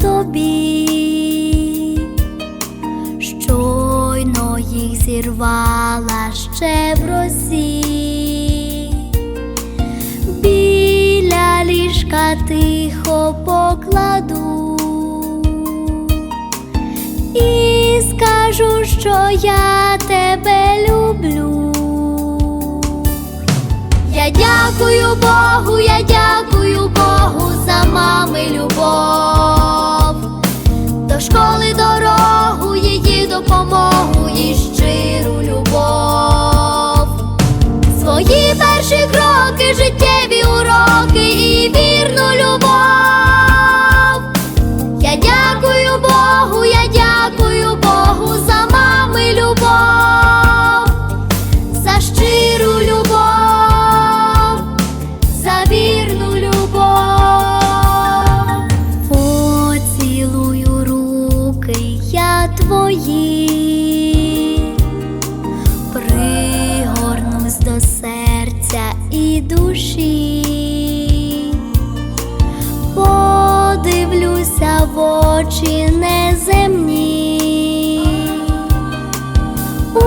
тобі, щойно їх зірвала ще в росі, біля ліжка тихо покладу і скажу, що я тебе люблю. Я дякую Богу, я дякую Богу за мами любов, Свої перші кроки, життєві уроки і вірну любов. Я дякую Богу, я дякую Богу за мами любов, за щиру любов, за вірну любов. Поцілую руки я твої, пригорнусь до серця і душі. Подивлюся в очі неземні, у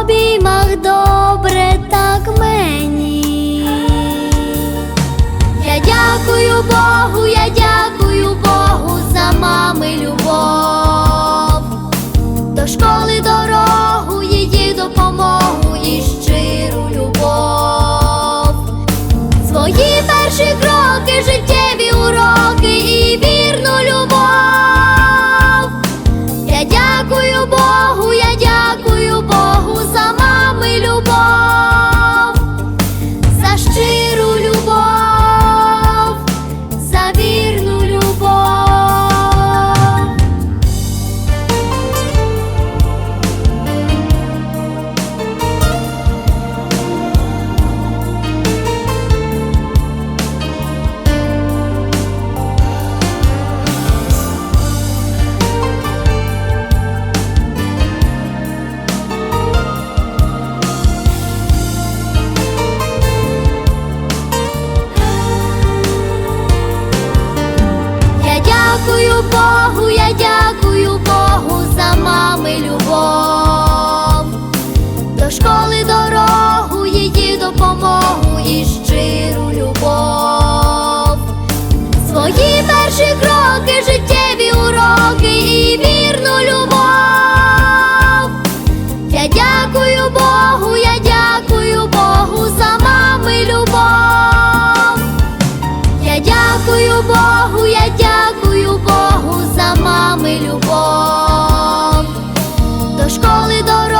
обіймах добре так мені. Я дякую Богу, я дякую Богу за мами любов, Богу, я дякую Богу за мами любов, до школи дорогу, її допомогу і щиру любов, свої перші кроки, життєві уроки і вірну любов. Я дякую Богу, я дякую Богу за мами любов. Я дякую Богу. only